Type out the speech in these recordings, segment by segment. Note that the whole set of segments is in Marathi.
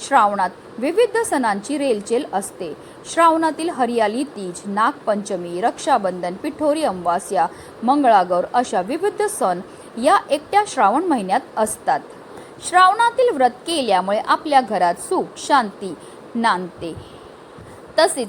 श्रावणात विविध सणांची रेलचेल असते. श्रावणातील हरियाली तीज नागपंचमी रक्षाबंधन पिठोरी अमावास्या मंगळागौर अशा विविध सण या एकट्या श्रावण महिन्यात असतात. श्रावणातील व्रत केल्यामुळे आपल्या घरात सुख शांती नांदते. तसेच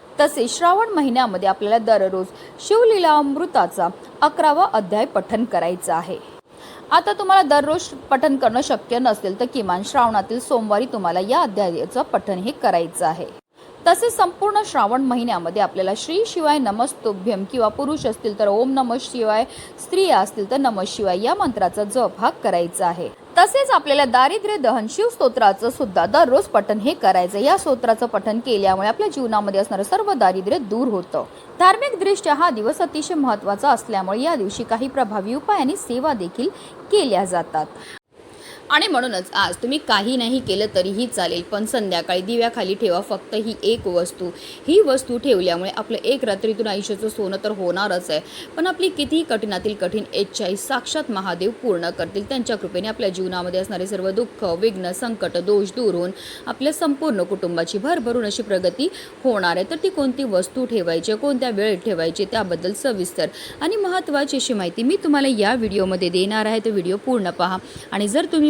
तसेच श्रावण महिन्यामध्ये आपल्याला दररोज शिवलीला अमृताचा अकरावा अध्याय पठन करायचा आहे. आता तुम्हाला दररोज पठन करणं शक्य नसेल तर किमान श्रावणातील सोमवारी तुम्हाला या अध्यायाचं पठन हे करायचं आहे. तसेच संपूर्ण श्रावण महिन्यामध्ये आपल्याला श्री शिवाय नमस्तुभ्यम किंवा पुरुष असतील तर ओम नम शिवाय स्त्रिया असतील तर नम शिवाय या मंत्राचा जप हा करायचा आहे. तसेच आपल्याला दारिद्र्य दहन शिवस्तोत्राचं सुद्धा दररोज पठन हे करायचं या स्तोत्राचं पठन केल्यामुळे आपल्या जीवनामध्ये असणारं सर्व दारिद्र्य दूर होतं. धार्मिक दृष्ट्या हा दिवस अतिशय महत्त्वाचा असल्यामुळे या दिवशी काही प्रभावी उपाय आणि सेवा देखील केल्या जातात. आणि म्हणूनच आज तुम्ही काही नाही केलं तरीही चालेल पण संध्याकाळी दिव्याखाली ठेवा फक्त ही एक वस्तू. ही वस्तू ठेवल्यामुळे आपलं एक रात्रीतून आयुष्याचं सोनं तर होणारच आहे. पण आपली कितीही कठीणातील कठीण इच्छाही साक्षात महादेव पूर्ण करतील. त्यांच्या कृपेने आपल्या जीवनामध्ये असणारे सर्व दुःख विघ्न संकट दोष दूर होऊन आपल्या संपूर्ण कुटुंबाची भरभरून अशी प्रगती होणार आहे. तर ती कोणती वस्तू ठेवायची कोणत्या वेळेत ठेवायची त्याबद्दल सविस्तर आणि महत्त्वाची अशी माहिती मी तुम्हाला या व्हिडिओमध्ये देणार आहे. तर व्हिडिओ पूर्ण पहा. आणि जर तुम्ही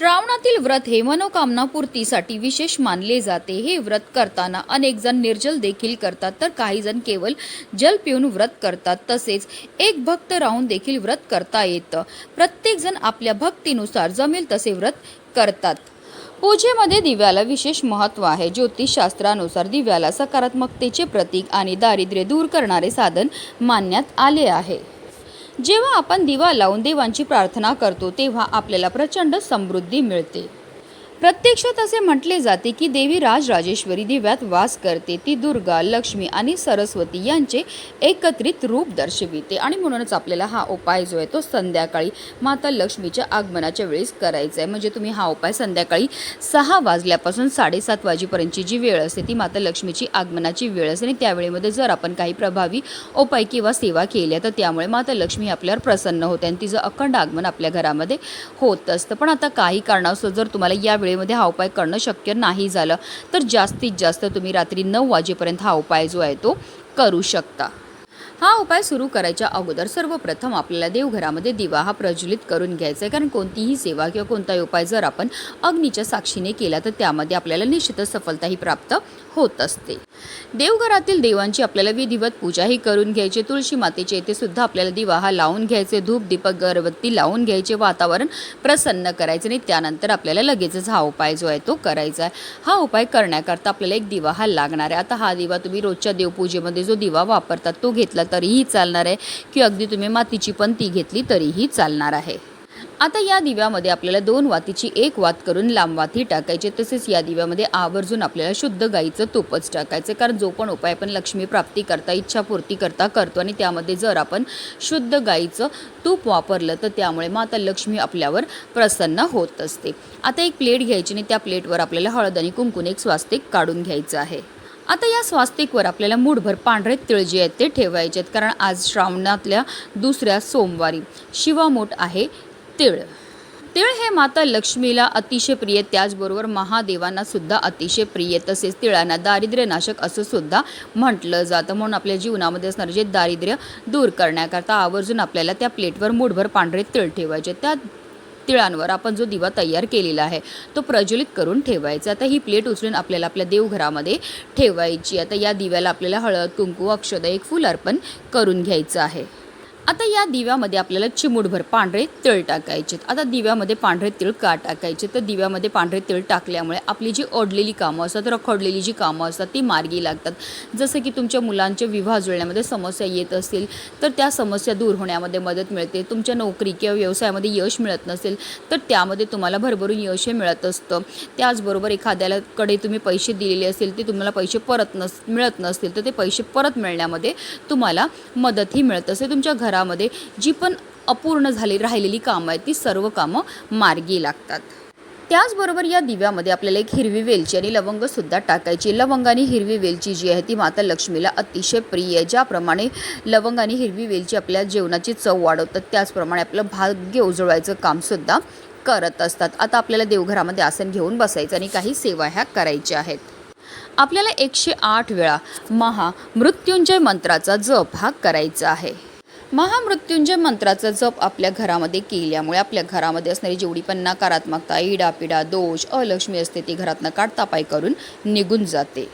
श्रावणातील व्रत हे मनोकामना पूर्तीसाठी विशेष मानले जाते. हे व्रत करताना अनेक जण निर्जल देखील करतात तर काही जण केवळ जल पिऊन व्रत करतात. तसेच एक भक्त राहून देखील व्रत करता येतं. प्रत्येक जण आपल्या भक्तीनुसार जमेल तसे व्रत करतात. पूजेमध्ये दिव्याला विशेष महत्त्व आहे. ज्योतिषशास्त्रानुसार दिव्याला सकारात्मकतेचे प्रतीक आणि दारिद्र्य दूर करणारे साधन मानण्यात आले आहे. जेव्हा आपण दिवा लावून देवांची प्रार्थना करतो तेव्हा आपल्याला प्रचंड समृद्धी मिळते. प्रत्यक्षात असे म्हटले जाते की देवी राजराजेश्वरी दिव्यात वास करते. ती दुर्गा लक्ष्मी आणि सरस्वती यांचे एकत्रित रूप दर्शविते. आणि म्हणूनच आपल्याला हा उपाय जो आहे तो संध्याकाळी माता लक्ष्मीच्या आगमनाच्या वेळेस करायचा आहे. म्हणजे तुम्ही हा उपाय संध्याकाळी सहा वाजल्यापासून साडेसात वाजेपर्यंतची जी वेळ असते ती माता लक्ष्मीची आगमनाची वेळ असते. आणि त्यावेळेमध्ये जर आपण काही प्रभावी उपाय किंवा सेवा केल्या तर त्यामुळे माता लक्ष्मी आपल्यावर प्रसन्न होते आणि तिचं अखंड आगमन आपल्या घरामध्ये होत असतं. पण आता काही कारणास्तव जर तुम्हाला यावेळी वेळेमध्ये हा उपाय करणं शक्य नाही झालं. तर जास्तीत जास्त तुम्ही रात्री नऊ वाजेपर्यंत हा उपाय जो आहे तो करू शकता. हा उपाय सुरू करायच्या अगोदर सर्वप्रथम आपल्याला देवघरामध्ये दिवा हा प्रज्वलित करून घ्यायचा आहे. कारण कोणतीही सेवा किंवा कोणताही उपाय जर आपण अग्नीच्या साक्षीने केला तर त्यामध्ये आपल्याला निश्चितच सफलताही प्राप्त होत असते. देवघरातील देवांची आपल्याला विधिवत पूजाही करून घ्यायची. तुळशी मातेचे येथे सुद्धा आपल्याला दिवा हा लावून घ्यायचे धूप दीपक गरबत्ती लावून घ्यायचे वातावरण प्रसन्न करायचे आणि त्यानंतर आपल्याला लगेचच हा उपाय जो आहे तो करायचा आहे. हा उपाय करण्याकरता आपल्याला एक दिवा हा लागणार आहे. आता हा दिवा तुम्ही रोजच्या देवपूजेमध्ये जो दिवा वापरतात तो घेतला तरीही चालणार आहे की अगदी तुम्ही मातीची पण ती घेतली तरीही चालणार आहे. आता या दिव्यामध्ये आपल्याला दोन वातीची एक वात करून लांब वाती टाकायचे तसेच या दिव्यामध्ये आवर्जून आपल्याला शुद्ध गाईचं तूपच टाकायचं कारण जो पण उपाय आपण लक्ष्मी प्राप्ती करता इच्छापूर्ती करता करतो आणि त्यामध्ये जर आपण शुद्ध गाईचं तूप वापरलं तर त्यामुळे माता लक्ष्मी आपल्यावर प्रसन्न होत असते. आता एक प्लेट घ्यायची आणि त्या प्लेटवर आपल्याला हळद आणि कुंकून एक स्वास्तिक काढून घ्यायचं आहे. आता या स्वास्तिकवर आपल्याला मूठभर पांढरे तिळ जे आहेत ते ठेवायचे आहेत कारण आज श्रावणातल्या दुसऱ्या सोमवारी शिवामोठ आहे तिळ. तिळ हे माता लक्ष्मीला अतिशय प्रिय त्याचबरोबर महादेवांना सुद्धा अतिशय प्रिय तसेच तिळांना दारिद्र्यनाशक असं सुद्धा म्हटलं जातं. म्हणून आपल्या जीवनामध्ये असणारे जे दारिद्र्य दूर करण्याकरता आवर्जून आपल्याला त्या प्लेटवर मूठभर पांढरे तिळ ठेवायचे त्या तिळांवर आपण जो दिवा तयार केलेला आहे तो प्रज्वलित करून ठेवायचा. आता ही प्लेट उचलून आपल्याला आपल्या देवघरामध्ये ठेवायची. आता या दिव्याला आपल्याला हळद कुंकू अक्षदा एक फूल अर्पण करून घ्यायचं आहे. आता या दिव्यामध्ये आपल्याला चिमूटभर पांढरे तिळ टाकायचे आता दिव्यामध्ये पांढरे तिळ का टाकायचे? तर दिव्यामध्ये पांढरे तिळ टाकल्यामुळे आपली जी ओढलेली कामं असतात रखडलेली जी कामं असतात ती मार्गी लागतात. जसं की तुमच्या मुलांचे विवाह जुळण्यामध्ये समस्या येत असतील तर त्या समस्या दूर होण्यामध्ये मदत मिळते. तुमच्या नोकरी किंवा व्यवसायामध्ये यश मिळत नसेल तर त्यामध्ये तुम्हाला भरभरून यश हे मिळत असतं. त्याचबरोबर एखाद्याला कडे तुम्ही पैसे दिलेले असेल ते तुम्हाला पैसे परत नस मिळत नसतील तर ते पैसे परत मिळण्यामध्ये तुम्हाला मदतही मिळत असते तुमच्या काळामध्ये जी पण अपूर्ण झाली राहिलेली कामं आहेत ती सर्व कामं मार्गी लागतात. त्याचबरोबर या दिव्यामध्ये आपल्याला एक हिरवी वेलची आणि लवंगसुद्धा टाकायची लवंग आणि हिरवी वेलची जी आहे ती माता लक्ष्मीला अतिशय प्रिय आहे. ज्याप्रमाणे लवंग आणि हिरवी वेलची आपल्या जेवणाची चव वाढवतात त्याचप्रमाणे आपलं भाग्य उजळवायचं कामसुद्धा करत असतात. आता आपल्याला देवघरामध्ये आसन घेऊन बसायचं आणि काही सेवा ह्या करायच्या आहेत. आपल्याला एकशे आठ वेळा महा मृत्युंजय मंत्राचा जप हा करायचा आहे. महामृत्युंजय मंत्राचा जप आपल्या घरामध्ये केल्यामुळे आपल्या घरामध्ये असणारी जेवढी पण नकारात्मकता इडापिडा दोष अलक्ष्मी असते ती घरातनं काढता पाय करून निघून जाते.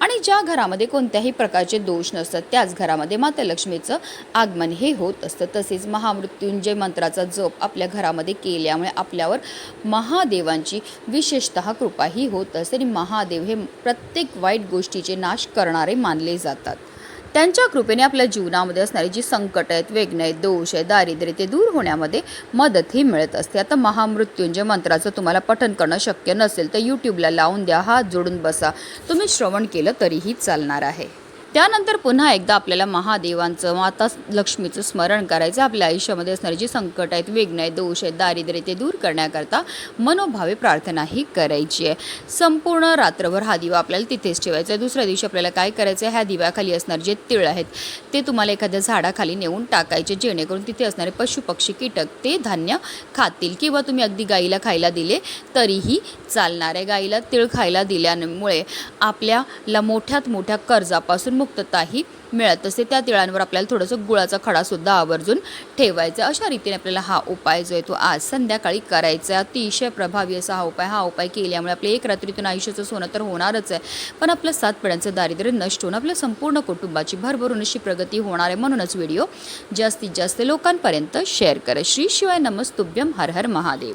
आणि ज्या घरामध्ये कोणत्याही प्रकारचे दोष नसतात त्याच घरामध्ये माता लक्ष्मीचं आगमन हे होत असतं. तसेच महामृत्युंजय मंत्राचा जप आपल्या घरामध्ये केल्यामुळे आपल्यावर महादेवांची विशेषतः कृपाही होत असते. आणि महादेव हे प्रत्येक वाईट गोष्टीचे नाश करणारे मानले जातात. त्यांच्या कृपेने आपल्या जीवनामध्ये असणारी जी संकट आहेत वेगणे आहेत दोष आहे दारिद्र्य ते दूर होण्यामध्ये मदतही मिळत असते. आता महामृत्युंजय मंत्राचं तुम्हाला पठन करणं शक्य नसेल तर यूट्यूबला लावून द्या हात जोडून बसा. तुम्ही श्रवण केलं तरीही चालणार आहे. त्यानंतर पुन्हा एकदा आपल्याला महादेवांचं माता लक्ष्मीचं स्मरण करायचं. आपल्या आयुष्यामध्ये असणारी जी संकट आहेत विघ्न आहेत दोष आहेत दारिद्र्य ते दूर करण्याकरता मनोभावे प्रार्थनाही करायची आहे. संपूर्ण रात्रभर हा दिवा आपल्याला तिथेच ठेवायचा आहे. दुसऱ्या दिवशी आपल्याला काय करायचं आहे? ह्या दिव्याखाली असणारे जे तिळ आहेत ते तुम्हाला एखाद्या झाडाखाली नेऊन टाकायचे. जेणेकरून तिथे असणारे पशुपक्षी कीटक ते धान्य खातील किंवा तुम्ही अगदी गाईला खायला दिले तरीही चालणार. आहे गाईला तिळ खायला दिल्यामुळे आपल्याला मोठ्यात मोठ्या कर्जापासून मुक्तताही मिळत असते त्या तिळांवर आपल्याला थोडंसं गुळाचा खडासुद्धा आवर्जून ठेवायचा अशा रीतीने आपल्याला हा उपाय जो आहे तो आज संध्याकाळी करायचा आहे. अतिशय प्रभावी असा हा उपाय हा उपाय केल्यामुळे आपल्या एक रात्रीतून आयुष्याचं सोनं तर होणारच आहे. पण आपलं सात पिढ्यांचं दारिद्र्य नष्ट होऊन आपल्या संपूर्ण कुटुंबाची भरभरून अशी प्रगती होणार आहे म्हणूनच व्हिडिओ जास्तीत जास्त लोकांपर्यंत शेअर करा. श्री शिवाय नमस्तुभ्यम. हर हर महादेव.